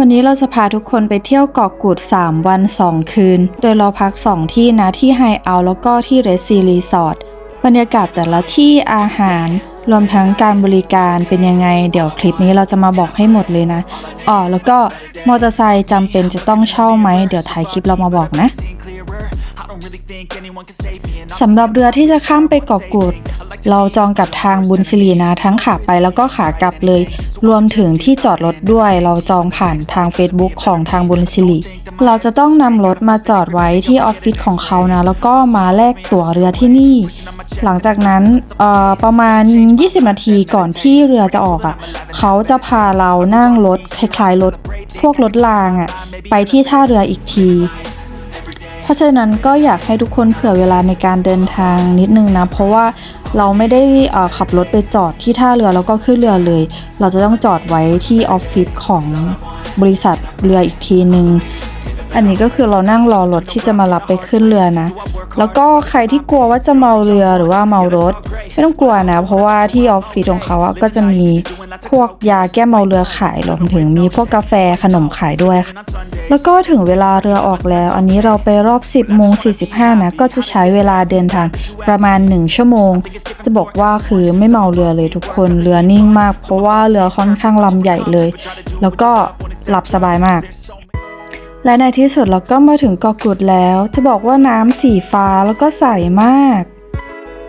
วันนี้เราจะพาทุกคนไปเที่ยวเกาะกูด 3 วัน 2 คืน โดยเราพัก 2 ที่นะที่ไฮเอาแล้วก็ที่เรสซีรีสอร์ทบรรยากาศแต่ละที่อาหาร รวมทั้งการบริการเป็นยังไง เดี๋ยวคลิปนี้เราจะมาบอกให้หมดเลยนะอ๋อแล้วก็มอเตอร์ไซค์จำเป็นจะต้องเช่าไหม เดี๋ยวถ่ายคลิปเรามาบอกนะ สำหรับเรือที่จะข้ามไปเกาะกูด เราจองกับทางบุญสิรินะทั้งขาไปแล้วก็ขากลับเลย รวมถึงที่จอดรถด้วย เราจองผ่านทาง Facebook ของทางบุญสิริเราจะต้องนำรถมาจอดไว้ที่ออฟฟิศของเขานะ แล้วก็มาแลกตั๋วเรือที่นี่ หลังจากนั้นประมาณ 20 นาทีก่อนที่เรือจะออกอะ่ะ เขาจะพาเรานั่งรถคล้ายๆรถพวกรถรางอะ่ะไปที่ท่าเรืออีกที เพราะฉะนั้นก็อยากให้ทุกคนเผื่อเวลาในการเดินทางนิดนึงนะ เพราะว่าเราไม่ได้อ่อขับรถไปจอดที่ท่าเรือแล้วก็ขึ้นเรือเลย เราจะต้องจอดไว้ที่ออฟฟิศของบริษัทเรืออีกทีนึง อันนี้ก็คือเรานั่งรอรถที่จะมารับไปขึ้นเรือนะ แล้วก็ใครที่กลัวว่าจะเมาเรือหรือว่าเมารถ ไม่ต้องกลัวนะ เพราะว่าที่ออฟฟิศของเขาก็จะมีพวกยาแก้เมาเรือขายรวมถึงมีพวกกาแฟขนมขายด้วยค่ะแล้วก็ถึงเวลาเรือออกแล้ว อันนี้เราไปรอบ 10โมง45นะก็จะใช้เวลาเดินทางประมาณ 1 ชั่วโมง จะบอกว่าคือไม่เมาเรือเลยทุกคนเรือนิ่งมาก เพราะว่าเรือค่อนข้างลำใหญ่เลย แล้วก็หลับสบายมาก และในที่สุดเราก็มาถึงเกาะกูดแล้ว จะบอกว่าน้ำสีฟ้าแล้วก็ใสมาก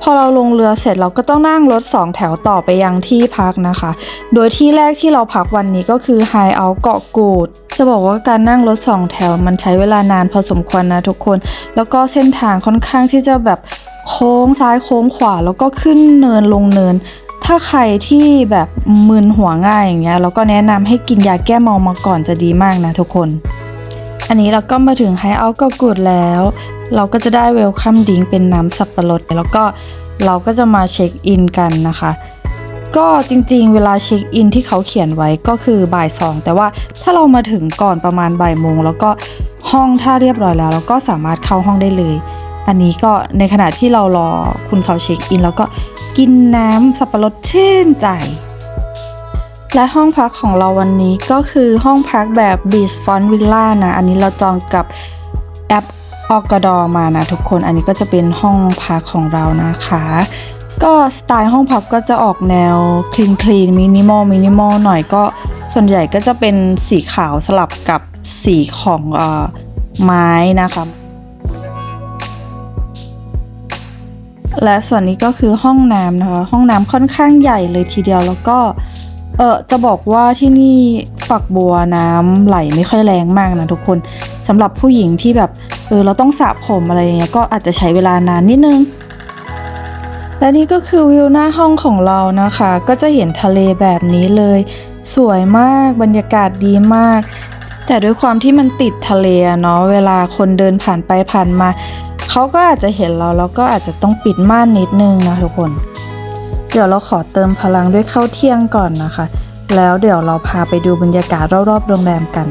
พอเราลงเรือเสร็จเราก็ต้องนั่งรถสองแถวต่อไปยังที่พักนะคะ โดยที่แรกที่เราพักวันนี้ก็คือไฮเอาเกาะกูด จะบอกว่าการนั่งรถสองแถวมันใช้เวลานานพอสมควรนะทุกคน แล้วก็เส้นทางค่อนข้างที่จะแบบโค้งซ้ายโค้งขวาแล้วก็ขึ้นเนินลงเนินถ้าใครที่แบบมึนหัวง่ายอย่างเงี้ยเราก็แนะนำให้กินยาแก้เมามาก่อนจะดีมากนะทุกคน อันนี้เราก็มาถึงไฮเอาท์กาะกูดแล้ว เราก็จะได้เวลคัมดิงเป็นน้ำสับปะรดแล้วก็เราก็จะมาเช็คอินกันนะคะ ก็จริงๆ เวลาเช็คอินที่เขาเขียนไว้ก็คือบ่ายสองแต่ว่าถ้าเรามาถึงก่อนประมาณบ่ายโมงแล้วก็ห้องถ้าเรียบร้อยแล้ว เราก็สามารถเข้าห้องได้เลย อันนี้ก็ในขณะที่เรารอคุณเขาเช็คอิน แล้วก็กินน้ำสับปะรดชื่นใจ และห้องพักของเราวันนี้ก็คือห้องพักแบบ Beach Front Villa นะ อันนี้เราจองกับแอปออกดอมานะทุกคน อันนี้ก็จะเป็นห้องพักของเรานะคะ ก็สไตล์ห้องพักก็จะออกแนวคลีนคลีนมินิมอลมินิมอลหน่อยก็ส่วนใหญ่ก็จะเป็นสีขาวสลับกับสีของอไม้นะคะและส่วนนี้ก็คือห้องน้ำนะคะ ห้องน้ำค่อนข้างใหญ่เลยทีเดียวแล้วก็ เออจะบอกว่าที่นี่ฝักบัวน้ำไหลไม่ค่อยแรงมากนะทุกคนสำหรับผู้หญิงที่แบบเออเราต้องสระผมอะไรเงี้ยก็อาจจะใช้เวลานานนิดนึง และนี่ก็คือวิวหน้าห้องของเรานะคะ ก็จะเห็นทะเลแบบนี้เลย สวยมากบรรยากาศดีมาก แต่ด้วยความที่มันติดทะเลอะเนาะเวลาคนเดินผ่านไปผ่านมา เขาก็อาจจะเห็นเราแล้วก็อาจจะต้องปิดม่านนิดนึงนะทุกคน เดี๋ยวเราขอเติมพลังด้วยข้าวเที่ยงก่อนนะคะ แล้วเดี๋ยวเราพาไปดูบรรยากาศรอบๆโรงแรมกัน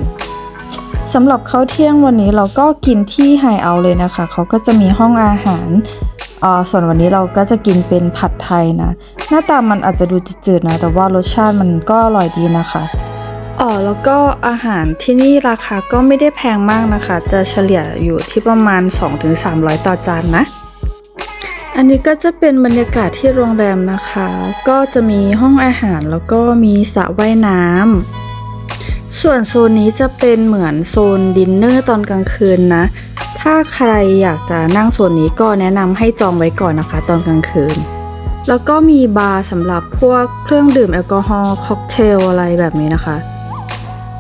สำหรับข้าวเที่ยงวันนี้เราก็กินที่ไฮเอาเลยนะคะ เขาก็จะมีห้องอาหารอ่าส่วนวันนี้เราก็จะกินเป็นผัดไทยนะ หน้าตามันอาจจะดูจืดๆนะ แต่ว่ารสชาติมันก็อร่อยดีนะคะอ๋อแล้วก็อาหารที่นี่ราคาก็ไม่ได้แพงมากนะคะ จะเฉลี่ยอยู่ที่ประมาณ 2-300 ต่อจานนะ อันนี้ก็จะเป็นบรรยากาศที่โรงแรมนะคะ ก็จะมีห้องอาหารแล้วก็มีสระว่ายน้ำ ส่วนโซนนี้จะเป็นเหมือนโซนดินเนอร์ตอนกลางคืนนะ ถ้าใครอยากจะนั่งโซนนี้ก็แนะนำให้จองไว้ก่อนนะคะ ตอนกลางคืน แล้วก็มีบาร์สำหรับพวกเครื่องดื่มแอลกอฮอล์ค็อกเทลอะไรแบบนี้นะคะ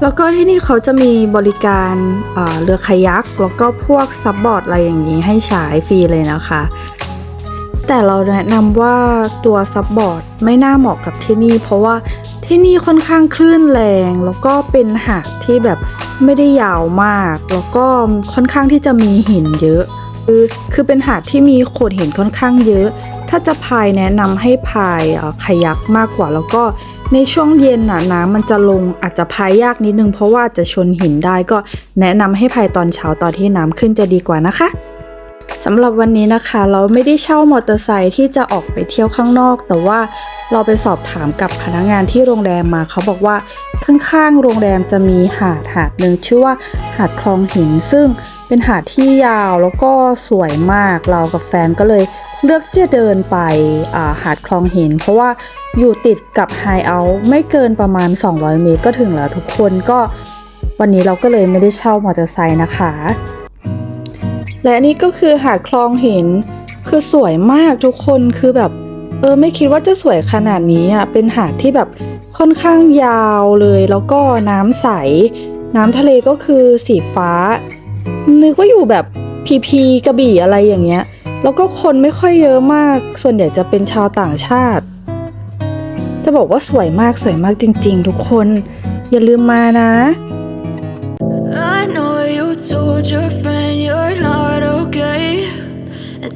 แล้วก็ที่นี่เขาจะมีบริการเรือคายักแล้วก็พวกซับบอร์ดอะไรอย่างนี้ให้ใช้ฟรีเลยนะคะ แต่เราแนะนำว่าตัวซับบอร์ดไม่น่าเหมาะกับที่นี่ เพราะว่าที่นี่ค่อนข้างคลื่นแรง แล้วก็เป็นหาดที่แบบไม่ได้ยาวมาก แล้วก็ค่อนข้างที่จะมีหินเยอะ คือคือเป็นหาดที่มีโขดหินค่อนข้างเยอะ ถ้าจะพายแนะนำให้พายเอ่อคายักมากกว่า แล้วก็ในช่วงเย็นน่ะน้ำมันจะลงอาจจะพายยากนิดนึง เพราะว่าจจะชนหินได้ก็แนะนำให้พายตอนเช้าตอนที่น้ำขึ้นจะดีกว่านะคะ สำหรับวันนี้นะคะ เราไม่ได้เช่ามอเตอร์ไซค์ที่จะออกไปเที่ยวข้างนอก แต่ว่าเราไปสอบถามกับพนักงานที่โรงแรมมา เขาบอกว่าข้างๆโรงแรมจะมีหาดหาดหนึ่งชื่อว่าหาดคลองหิน ซึ่งเป็นหาดที่ยาวแล้วก็สวยมาก เรากับแฟนก็เลยเลือกจะเดินไปาหาดคลองหิน เพราะว่าอยู่ติดกับไฮเอาท์ไม่เกินประมาณ 200 เมตรก็ถึงแล้วทุกคนก็ วันนี้เราก็เลยไม่ได้เช่ามอเตอร์ไซค์นะคะ และนี่ก็คือหาดคลองหินคือสวยมากทุกคนคือแบบ เออไม่คิดว่าจะสวยขนาดนี้อะเป็นหาดที่แบบค่อนข้างยาวเลย แล้วก็น้ำใส น้ำทะเลก็คือสีฟ้า นึกว่าอยู่แบบพีพีกระบี่อะไรอย่างเงี้ย แล้วก็คนไม่ค่อยเยอะมาก ส่วนใหญ่จะเป็นชาวต่างชาติ จะบอกว่าสวยมากสวยมากจริง ๆ ทุกคน อย่าลืมมานะ I know you told your friend you're not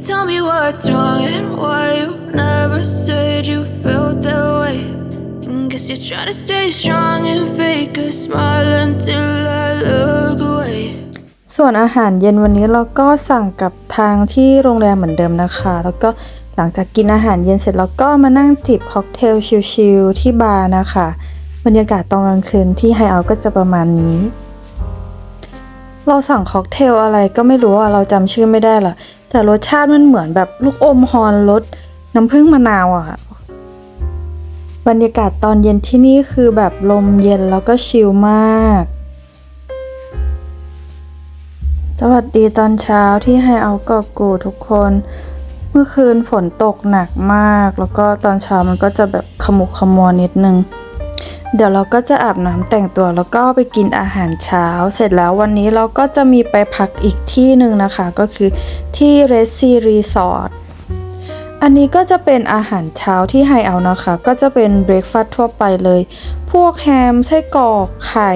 tell me what's wrong and why you never said you felt that way. And guess you're trying to stay strong and fake a smile until I look away. ส่วนอาหารเย็นวันนี้เราก็สั่งกับทางที่โรงแรมเหมือนเดิมนะคะ แล้วก็หลังจากกินอาหารเย็นเสร็จเราก็มานั่งจิบค็อกเทลชิลๆที่บาร์นะคะ บรรยากาศตอนกลางคืนที่ไฮเอาก็จะประมาณนี้ เราสั่งค็อกเทลอะไรก็ไม่รู้อะเราจำชื่อไม่ได้ละแต่รสชาติมันเหมือนแบบลูกอมฮอนรสน้ำผึ้งมะนาวอะ บรรยากาศตอนเย็นที่นี่คือแบบลมเย็นแล้วก็ชิลมาก สวัสดีตอนเช้าที่ไฮเอากาะกูทุกคน เมื่อคืนฝนตกหนักมาก แล้วก็ตอนเช้ามันก็จะแบบขมุกขมัวนิดนึง เดี๋ยวเราก็จะอาบน้ำแต่งตัวแล้วก็ไปกินอาหารเช้า เสร็จแล้ววันนี้เราก็จะมีไปพักอีกที่หนึ่งนะคะ ก็คือที่เรสซีรีสอร์ทอันนี้ก็จะเป็นอาหารเช้าที่ไฮเอานะคะ ก็จะเป็นเบรคฟาสต์ทั่วไปเลย พวกแฮมไส้กรอกไข่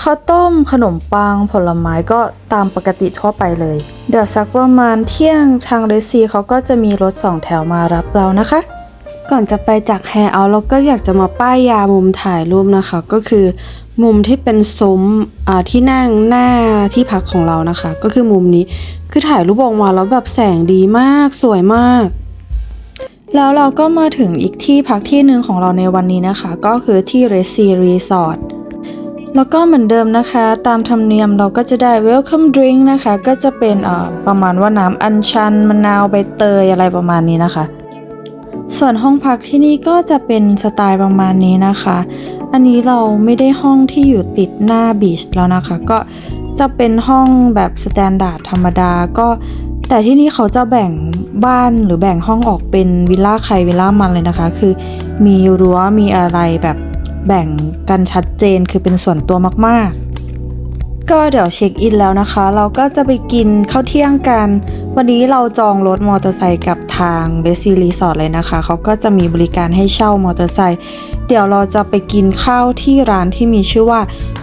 ข้าวต้มขนมปังผลไม้ก็ตามปกติทั่วไปเลย เดี๋ยวสักประมาณเที่ยงทางเรสซีเขาก็จะมีรถสองแถวมารับเรานะคะ ก่อนจะไปจากแฮร์เอาเราก็อยากจะมาป้ายยามุมถ่ายรูปนะคะ ก็คือมุมที่เป็นซุ้มอที่นั่งหน้าที่พักของเรานะคะ ก็คือมุมนี้คือถ่ายรูปออกมาแล้วแบบแสงดีมากสวยมาก แล้วเราก็มาถึงอีกที่พักที่หนึ่งของเราในวันนี้นะคะ ก็คือที่ r e s i Resort แล้วก็เหมือนเดิมนะคะ ตามธรรมเนียมเราก็จะได้ welcome drink นะคะ ก็จะเป็นอ่อประมาณว่าน้ำอัญชันมะนาวใบเตยอะไรประมาณนี้นะคะ ส่วนห้องพักที่นี่ก็จะเป็นสไตล์ประมาณนี้นะคะ อันนี้เราไม่ได้ห้องที่อยู่ติดหน้าบีชแล้วนะคะ ก็จะเป็นห้องแบบสแตนดาร์ดธรรมดาก็แต่ที่นี่เขาจะแบ่งบ้านหรือแบ่งห้องออกเป็นวิลล่าใครวิลล่ามันเลยนะคะ คือมีรั้วมีอะไรแบบแบ่งกันชัดเจนคือเป็นส่วนตัวมากๆ ก็เดี๋ยวเช็คอินแล้วนะคะ เราก็จะไปกินข้าวเที่ยงกัน วันนี้เราจองรถมอเตอร์ไซค์กับทางเบสซีรีสอร์ทเลยนะคะ เขาก็จะมีบริการให้เช่ามอเตอร์ไซค์เดี๋ยวเราจะไปกินข้าวที่ร้านที่มีชื่อว่า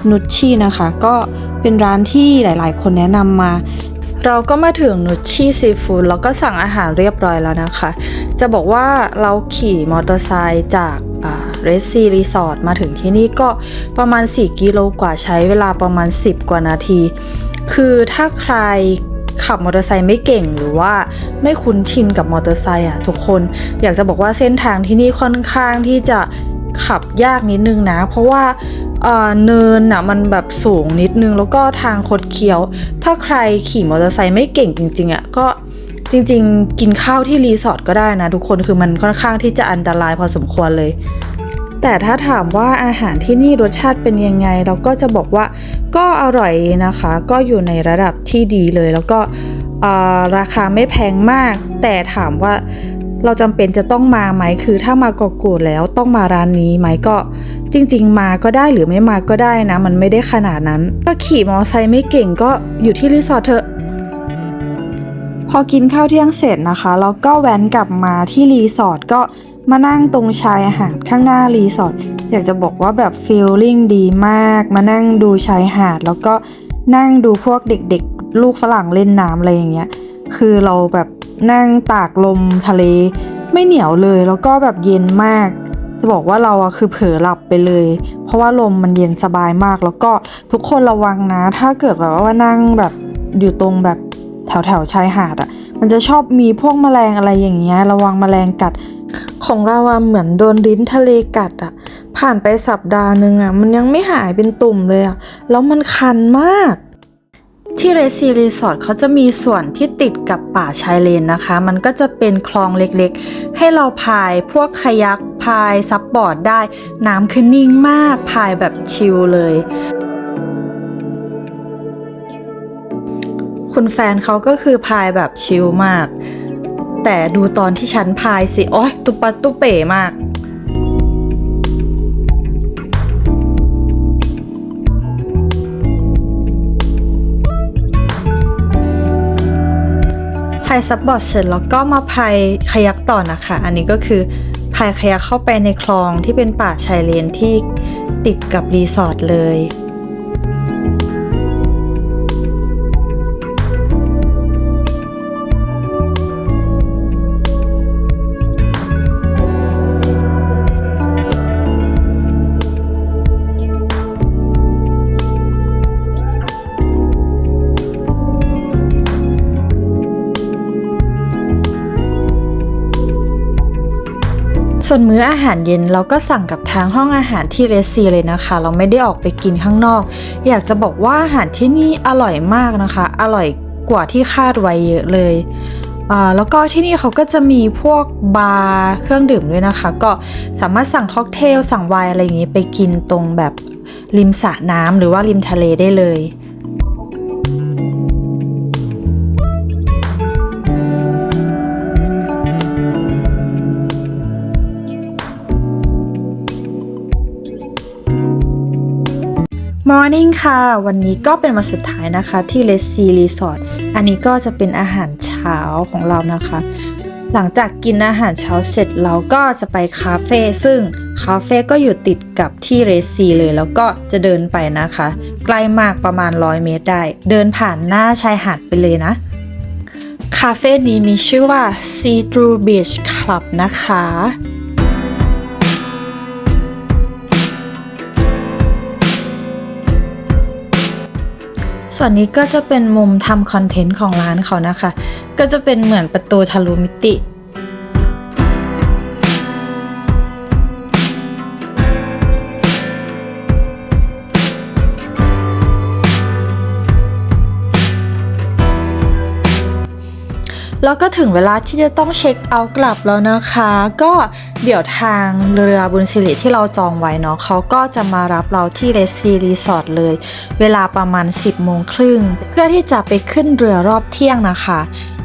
นุชชี่นะคะ ก็เป็นร้านที่หลาย ๆ คนแนะนำมา เราก็มาถึงนุชชี่ซีฟู้ดแล้วก็สั่งอาหารเรียบร้อยแล้วนะคะ จะบอกว่าเราขี่มอเตอร์ไซค์จากเรสซีรีสอร์ทมาถึงที่นี่ก็ประมาณ 4 กิโลกว่าใช้เวลาประมาณ 10 กว่านาที คือถ้าใครขับมอเตอร์ไซค์ไม่เก่งหรือว่าไม่คุ้นชินกับมอเตอร์ไซค์อะทุกคน อยากจะบอกว่าเส้นทางที่นี่ค่อนข้างที่จะ ขับยากนิดนึงนะ เพราะว่าเนินอะมันแบบสูงนิดนึง แล้วก็ทางคดเคี้ยว ถ้าใครขี่มอเตอร์ไซค์ไม่เก่งจริงๆอะก็จริงๆ กินข้าวที่รีสอร์ทก็ได้นะ ทุกคนคือมันค่อนข้างที่จะอันตรายพอสมควรเลย แต่ถ้าถามว่าอาหารที่นี่รสชาติเป็นยังไง เราก็จะบอกว่าก็อร่อยนะคะ ก็อยู่ในระดับที่ดีเลยแล้วก็ราคาไม่แพงมาก แต่ถามว่า เราจำเป็นจะต้องมาไหมคือถ้ามากอกูดแล้วต้องมาร้านนี้ไหมก็ จริง ๆ มาก็ได้หรือไม่มาก็ได้นะ มันไม่ได้ขนาดนั้นถ้าขี่มอเตอร์ไซค์ไม่เก่งก็อยู่ที่รีสอร์ทเถอะพอกินข้าวเที่ยงเสร็จนะคะแล้วก็แว้นกลับมาที่รีสอร์ทก็มานั่งตรงชายหาดข้างหน้ารีสอร์ทอยากจะบอกว่าแบบฟีลลิ่งดีมาก มานั่งดูชายหาด แล้วก็นั่งดูพวกเด็กๆ ลูกฝรั่งเล่นน้ำอะไรอย่างเงี้ยคือเราแบบ นั่งตากลมทะเล ไม่เหนียวเลยแล้วก็แบบเย็นมาก จะบอกว่าเราอะคือเผลอหลับไปเลย เพราะว่าลมมันเย็นสบายมาก แล้วก็ทุกคนระวังนะ ถ้าเกิดแบบว่านั่งแบบอยู่ตรงแบบแถวแถวชายหาดอะมันจะชอบมีพวกแมลงอะไรอย่างเงี้ยระวังแมลงกัด ของเราอะเหมือนโดนลิ้นทะเลกัดอะผ่านไปสัปดาห์หนึ่งอะมันยังไม่หายเป็นตุ่มเลยอะแล้วมันคันมาก ที่เรซีรีสอร์ทเขาจะมีส่วนที่ติดกับป่าชายเลนนะคะ มันก็จะเป็นคลองเล็กๆ ให้เราพายพวกคายักพายซับบอร์ดได้ น้ำคือนิ่งมาก พายแบบชิลเลย คุณแฟนเขาก็คือพายแบบชิลมาก แต่ดูตอนที่ฉันพายสิ โอ๊ยตุปัดตุเป๋มากายซับบอร์ดเสร็จแล้วก็มาพายคายักต่อนะคะ อันนี้ก็คือพายคายักเข้าไปในคลองที่เป็นป่าชายเลนที่ติดกับรีสอร์ทเลย ส่วนมื้ออาหารเย็นเราก็สั่งกับทางห้องอาหารที่เรสซีเลยนะคะ เราไม่ได้ออกไปกินข้างนอก อยากจะบอกว่าอาหารที่นี่อร่อยมากนะคะ อร่อยกว่าที่คาดไว้เยอะเลยแล้วก็ที่นี่เขาก็จะมีพวกบาร์เครื่องดื่มด้วยนะคะ ก็สามารถสั่งค็อกเทลสั่งไวน์อะไรอย่างนี้ไปกินตรงแบบริมสระน้ำหรือว่าริมทะเลได้เลย Morning ค่ะ วันนี้ก็เป็นวันสุดท้ายนะคะที่ Red Sea Resort อันนี้ก็จะเป็นอาหารเช้าของเรานะคะ หลังจากกินอาหารเช้าเสร็จเราก็จะไปคาเฟ่ซึ่งคาเฟ่ก็อยู่ติดกับที่ Red Sea เลย แล้วก็จะเดินไปนะคะ ใกล้มากประมาณ 100 เมตรได้ เดินผ่านหน้าชายหาดไปเลยนะ คาเฟ่นี้มีชื่อว่า See Through Beach Club นะคะ ส่วนนี้ก็จะเป็นมุมทำคอนเทนต์ของร้านเขานะคะ ก็จะเป็นเหมือนประตูทะลุมิติ แล้วก็ถึงเวลาที่จะต้องเช็คเอาท์กลับแล้วนะคะ ก็เดี๋ยวทางเรือบุญสิริที่เราจองไว้เนาะเขาก็จะมารับเราที่เรสซีรีสอร์ทเลย เวลาประมาณ 10โมงครึ่งเพื่อที่จะไปขึ้นเรือรอบเที่ยงนะคะ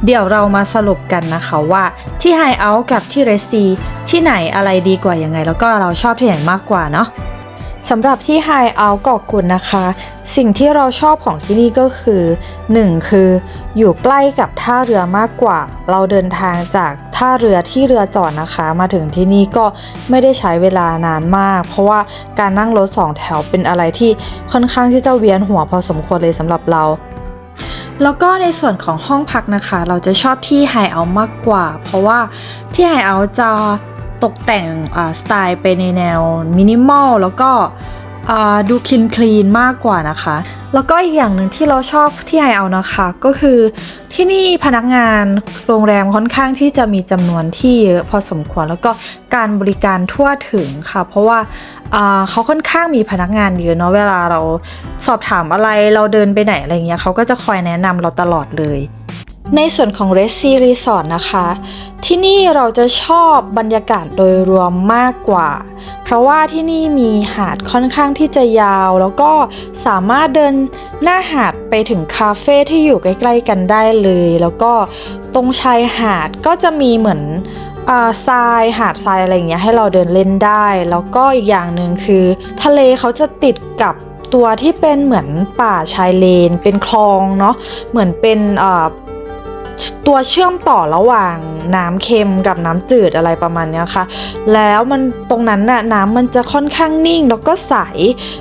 เดี๋ยวเรามาสรุปกันนะคะว่าที่ไฮเอาท์กับที่เรสซีที่ไหนอะไรดีกว่ายังไง แล้วก็เราชอบที่ไหนมากกว่าเนาะ สำหรับที่ไฮเอาเกาะกุดนะคะ สิ่งที่เราชอบของที่นี่ก็คือ 1. คืออยู่ใกล้กับท่าเรือมากกว่า เราเดินทางจากท่าเรือที่เรือจอดนะคะ มาถึงที่นี่ก็ไม่ได้ใช้เวลานานมาก เพราะว่าการนั่งรถสองแถวเป็นอะไรที่ค่อนข้างที่จะเวียนหัวพอสมควรเลยสำหรับเราแล้วก็ในส่วนของห้องพักนะคะ เราจะชอบที่ไฮเอามากกว่า เพราะว่าที่ไฮเอาจะ ตกแต่งสไตล์ไปในแนวมินิมอลแล้วก็ดูคลีนคลีนมากกว่านะคะ แล้วก็อีกอย่างหนึ่งที่เราชอบที่ไฮเอานะคะ ก็คือที่นี่พนักงานโรงแรมค่อนข้างที่จะมีจำนวนที่เยอะพอสมควร แล้วก็การบริการทั่วถึงค่ะ เพราะว่าอ่าเขาค่อนข้างมีพนักงานเยอะเนาะเวลาเราสอบถามอะไรเราเดินไปไหนอะไรเงี้ยเขาก็จะคอยแนะนำเราตลอดเลย ในส่วนของ Red Sea Resort นะคะ ที่นี่เราจะชอบบรรยากาศโดยรวมมากกว่า เพราะว่าที่นี่มีหาดค่อนข้างที่จะยาว แล้วก็สามารถเดินหน้าหาดไปถึงคาเฟ่ที่อยู่ใกล้ๆกันได้เลย แล้วก็ตรงชายหาดก็จะมีเหมือนทรายหาดทรายอะไรอย่างเงี้ยให้เราเดินเล่นได้ แล้วก็อีกอย่างหนึ่งคือ ทะเลเขาจะติดกับตัวที่เป็นเหมือนป่าชายเลน เป็นคลองเนาะเหมือนเป็น ตัวเชื่อมต่อระหว่างน้ำเค็มกับน้ำจืดอะไรประมาณนี้ค่ะ แล้วมันตรงนั้นน่ะน้ำมันจะค่อนข้างนิ่งแล้วก็ใส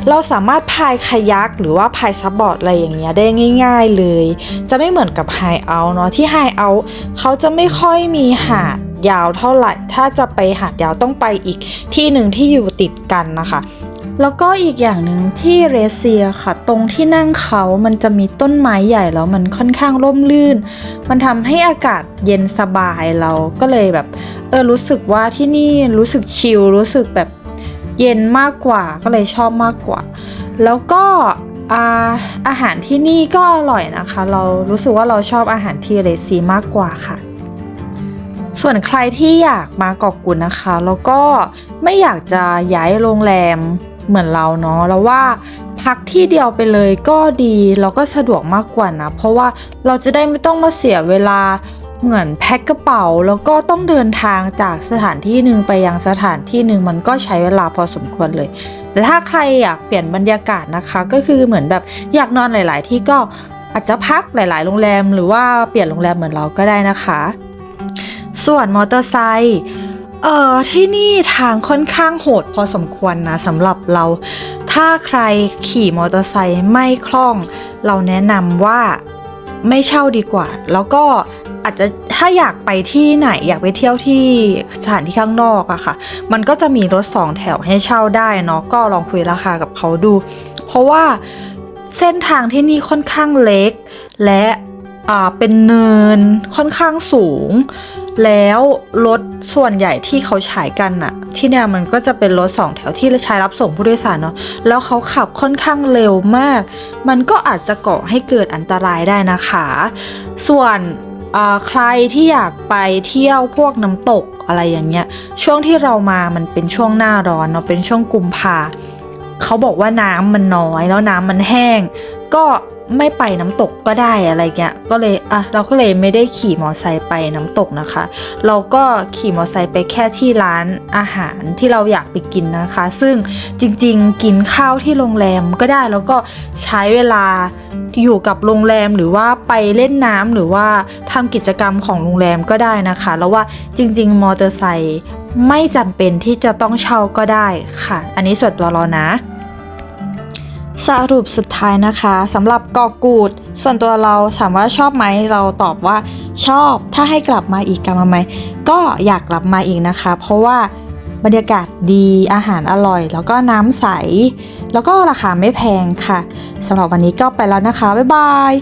เราสามารถพายคายักหรือว่าพายซับบอร์ดอะไรอย่างเงี้ยได้ง่าย ๆเลย จะไม่เหมือนกับไฮเอาท์เนาะที่ไฮเอาท์เขาจะไม่ค่อยมีหาดยาวเท่าไหร่ ถ้าจะไปหาดยาวต้องไปอีกที่หนึ่งที่อยู่ติดกันนะคะ แล้วก็อีกอย่างหนึ่งที่เรเซียค่ะ ตรงที่นั่งเขามันจะมีต้นไม้ใหญ่แล้วมันค่อนข้างร่มรื่น มันทำให้อากาศเย็นสบายเราก็เลยแบบ เออรู้สึกว่าที่นี่รู้สึกชิลรู้สึกแบบเย็นมากกว่าก็เลยชอบมากกว่า แล้วก็อาอาหารที่นี่ก็อร่อยนะคะ เรารู้สึกว่าเราชอบอาหารที่เรซีมากกว่าค่ะ ส่วนใครที่อยากมาเกาะกุดนะคะ แล้วก็ไม่อยากจะย้ายโรงแรม เหมือนเราเนาะแล้วว่าพักที่เดียวไปเลยก็ดีแล้วก็สะดวกมากกว่านะ เพราะว่าเราจะได้ไม่ต้องมาเสียเวลาเหมือนแพ็คกระเป๋า แล้วก็ต้องเดินทางจากสถานที่หนึ่งไปยังสถานที่หนึ่งมันก็ใช้เวลาพอสมควรเลย แต่ถ้าใครอยากเปลี่ยนบรรยากาศนะคะ ก็คือเหมือนแบบอยากนอนหลาย ๆ ที่ก็อาจจะพักหลาย ๆ โรงแรม หรือว่าเปลี่ยนโรงแรมเหมือนเราก็ได้นะคะ ส่วนมอเตอร์ไซค์ เออที่นี่ทางค่อนข้างโหดพอสมควรนะสำหรับเรา ถ้าใครขี่มอเตอร์ไซค์ไม่คล่อง เราแนะนำว่าไม่เช่าดีกว่า แล้วก็อาจจะถ้าอยากไปที่ไหนอยากไปเที่ยวที่สถานที่ข้างนอกอะค่ะ มันก็จะมีรถสองแถวให้เช่าได้เนาะก็ลองคุยราคากับเขาดู เพราะว่าเส้นทางที่นี่ค่อนข้างเล็ก และอ่าเป็นเนินค่อนข้างสูง แล้วรถส่วนใหญ่ที่เขาใช้กันน่ะที่เนี่ยมันก็จะเป็นรถสองแถวที่ใช้รับส่งผู้โดยสารเนาะแล้วเขาขับค่อนข้างเร็วมาก มันก็อาจจะก่อให้เกิดอันตรายได้นะคะ ส่วนใครที่อยากไปเที่ยวพวกน้ำตกอะไรอย่างเงี้ย ช่วงที่เรามามันเป็นช่วงหน้าร้อนเนาะเป็นช่วงกุมภาเขาบอกว่าน้ำมันน้อยแล้วน้ำมันแห้ง ก็ ไม่ไปน้ำตกก็ได้อะไรเงี้ย ก็เลยอะเราก็เลยไม่ได้ขี่มอไซค์ไปน้ำตกนะคะ เราก็ขี่มอไซค์ไปแค่ที่ร้านอาหารที่เราอยากไปกินนะคะ ซึ่งจริงๆ กินข้าวที่โรงแรมก็ได้แล้วก็ใช้เวลาอยู่กับโรงแรมหรือว่าไปเล่นน้ำหรือว่าทำกิจกรรมของโรงแรมก็ได้นะคะ แล้วว่าจริง ๆ มอเตอร์ไซค์ไม่จำเป็นที่จะต้องเช่าก็ได้ค่ะ อันนี้ส่วนตัวเรานะ สรุปสุดท้ายนะคะสำหรับเกาะกูด ส่วนตัวเราถามว่าชอบไหมเราตอบว่าชอบ ถ้าให้กลับมาอีกกลับมาไหมก็อยากกลับมาอีกนะคะ เพราะว่าบรรยากาศดีอาหารอร่อย แล้วก็น้ำใส แล้วก็ราคาไม่แพงค่ะสำหรับวันนี้ก็ไปแล้วนะคะ บ๊ายบาย